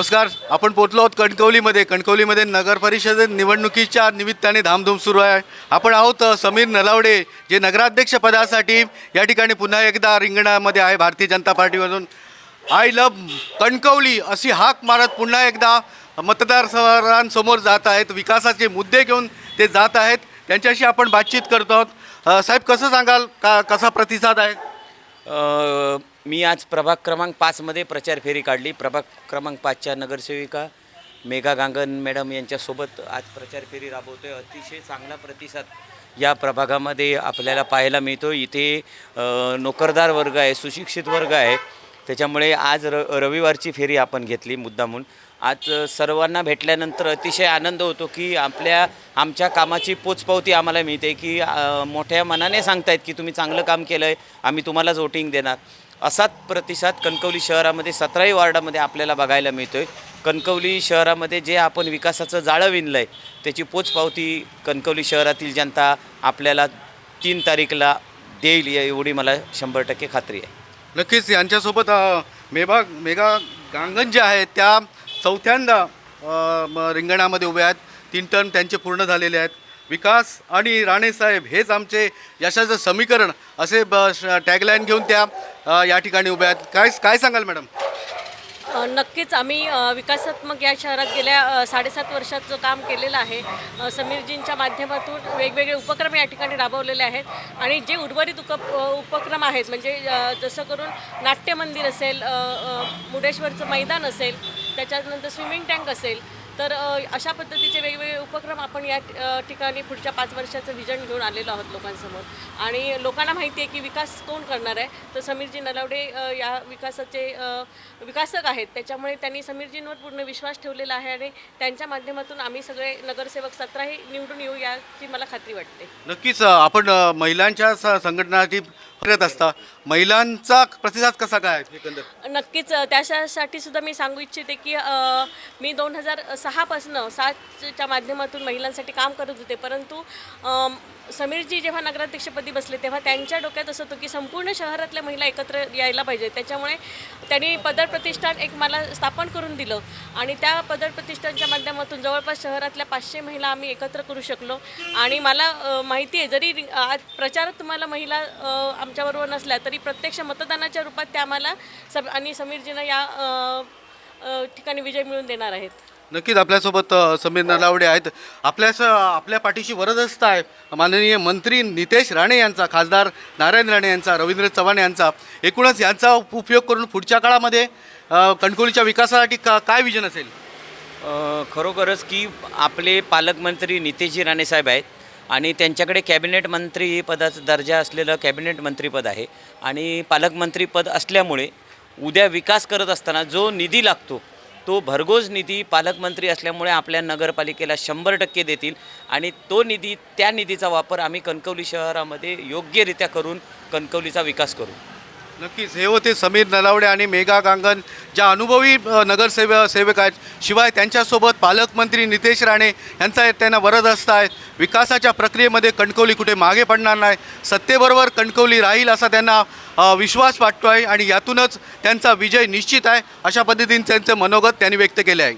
नमस्कार. आपण पोचलो आहोत कणकवलीमध्ये. कणकवलीमध्ये नगर परिषद निवडणुकीच्या निमित्ताने धामधूम सुरू आहे. आपण आहोत समीर नलावडे जे नगराध्यक्ष पदासाठी या ठिकाणी पुन्हा एकदा रिंगणामध्ये आहे भारतीय जनता पार्टीमधून. आय लव कणकवली अशी हाक मारत पुन्हा एकदा मतदारांसमोर जात आहेत. विकासाचे मुद्दे घेऊन ते जात आहेत. त्यांच्याशी आपण बातचीत करतो आहोत. साहेब कसं सांगाल? का कसा प्रतिसाद आहे? मी आज प्रभाग क्रमांक पाचमध्ये प्रचार फेरी काढली. प्रभाग क्रमांक पाचच्या नगरसेविका मेघा गांगन मॅडम यांच्यासोबत आज प्रचार फेरी राबवतो आहे अतिशय चांगला प्रतिसाद या प्रभागामध्ये आपल्याला पाहायला मिळतो इथे नोकरदार वर्ग आहे सुशिक्षित वर्ग आहे. त्याच्यामुळे आज र रविवारची फेरी आपण घेतली मुद्दामून. आज सर्वांना भेटल्यानंतर अतिशय आनंद होतो की आपल्या आमच्या कामाची पोचपावती आम्हाला मिळते की मोठ्या मनाने सांगतायत की तुम्ही चांगलं काम केलं आहे आम्ही तुम्हालाच वोटिंग देणार. असाच प्रतिसाद कणकवली शहरामध्ये सतराही वार्डामध्ये आपल्याला बघायला मिळतो आहे कणकवली शहरामध्ये जे आपण विकासाचं जाळं विणलं आहे त्याची पोचपावती कणकवली शहरातील जनता आपल्याला तीन तारीखला देईल एवढी मला शंभर टक्के खात्री आहे. नक्कीच यांच्यासोबत मेबा मेघा मेघा गांगण ज्या आहेत त्या चौथ्यांदा रिंगणामध्ये उभ्या आहेत. तीन टर्म त्यांचे पूर्ण झालेले आहेत. विकास आणि राणेसाहेब हेच आमचे यशाचं समीकरण असे टॅगलाईन घेऊन त्या अ, या ठिकाणी उभ्या आहेत. काय काय सांगाल मॅडम अ, नक्कीच आम्ही अ, विकासात्मक या शहरात गेल्या अ, साडेसात वर्षात जो काम केलेलं आहे अ, समीरजींच्या माध्यमातून वेगवेगळे उपक्रम या ठिकाणी राबवलेले आहेत. आणि जे उर्वरित उप उपक्रम आहेत म्हणजे अ, जसं करून नाट्य मंदिर असेल अ, अ, मैदान असेल त्याच्यानंतर स्विमिंग टँक असेल तर अशा पद्धतीचे वेगवेगळे उपक्रम आपण या ठिकाणी पुढच्या पाच वर्षाचं विजन घेऊन आलेलो आहोत लोकांसमोर. आणि लोकांना माहिती आहे की विकास कोण करणार आहे? तर समीरजी नलावडे या विकासाचे विकासक आहेत. त्याच्यामुळे त्यांनी समीरजींवर पूर्ण विश्वास ठेवलेला आहे आणि त्यांच्या माध्यमातून आम्ही सगळे नगरसेवक सतराही निवडून येऊ याची मला खात्री वाटते. नक्कीच आपण महिलांच्या स- संघटनाची करत असता महिलांचा प्रतिसाद कसा काय नक्कीच त्याच्यासाठी सुद्धा मी सांगू इच्छिते की मी दोन हजार सहापासनं सातच्या माध्यमातून महिलांसाठी काम करत होते. परंतु समीरजी जेव्हा नगराध्यक्षपदी बसले तेव्हा त्यांच्या डोक्यात असं होतं की संपूर्ण शहरातल्या महिला एकत्र यायला पाहिजे. त्याच्यामुळे त्यांनी पदर प्रतिष्ठान एक मला स्थापन करून दिलं. आणि त्या पदर प्रतिष्ठानच्या माध्यमातून जवळपास शहरातल्या पाचशे महिला आम्ही एकत्र करू शकलो. आणि मला माहिती आहे जरी आज प्रचारात तुम्हाला महिला आमच्याबरोबर नसल्या तरी प्रत्यक्ष मतदानाच्या रूपात त्या आम्हाला सब आणि समीरजीनं या ठिकाणी विजय मिळवून देणार आहेत. नक्कीच आपल्यासोबत अ, समीर नलावडे आहेत. आपल्यास आपल्या पाठीशी वरदस्त आहे माननीय मंत्री नितेश राणे यांचा खासदार नारायण राणे यांचा रवींद्र चव्हाण यांचा. एकूणच यांचा उपयोग करून पुढच्या काळामध्ये अ, कणकवलीच्या विकासासाठी का काय विजन असेल? अ, खरोखरच की आपले पालकमंत्री नितेशजी राणेसाहेब आहेत आणि त्यांच्याकडे कॅबिनेट मंत्री पदाचा दर्जा असलेलं कॅबिनेट मंत्रीपद आहे. आणि पालकमंत्रीपद असल्यामुळे उद्या विकास करत असताना जो निधी लागतो तो भरघोस निधी पालकमंत्री असल्यामुळे आपल्या नगरपालिकेला शंभर टक्के देतील आणि तो निधी त्या निधीचा वापर आम्ही कणकवली शहरामध्ये योग्यरित्या करून कणकवलीचा विकास करू. नक्कीच. हे होते समीर नलावडे आणि मेघा गांगण ज्या अनुभवी नगरसेव सेवक आहेत. शिवाय त्यांच्यासोबत पालकमंत्री नितेश राणे यांचा त्यांना वरदस्त आहे विकासाच्या प्रक्रियेमध्ये कणकवली कुठे मागे पडणार नाही. सत्तेबरोबर कणकवली राहील असा त्यांना विश्वास वाटतो आहे आणि यातूनच त्यांचा विजय निश्चित आहे. अशा पद्धतीने त्यांचं मनोगत त्यांनी व्यक्त केले आहे.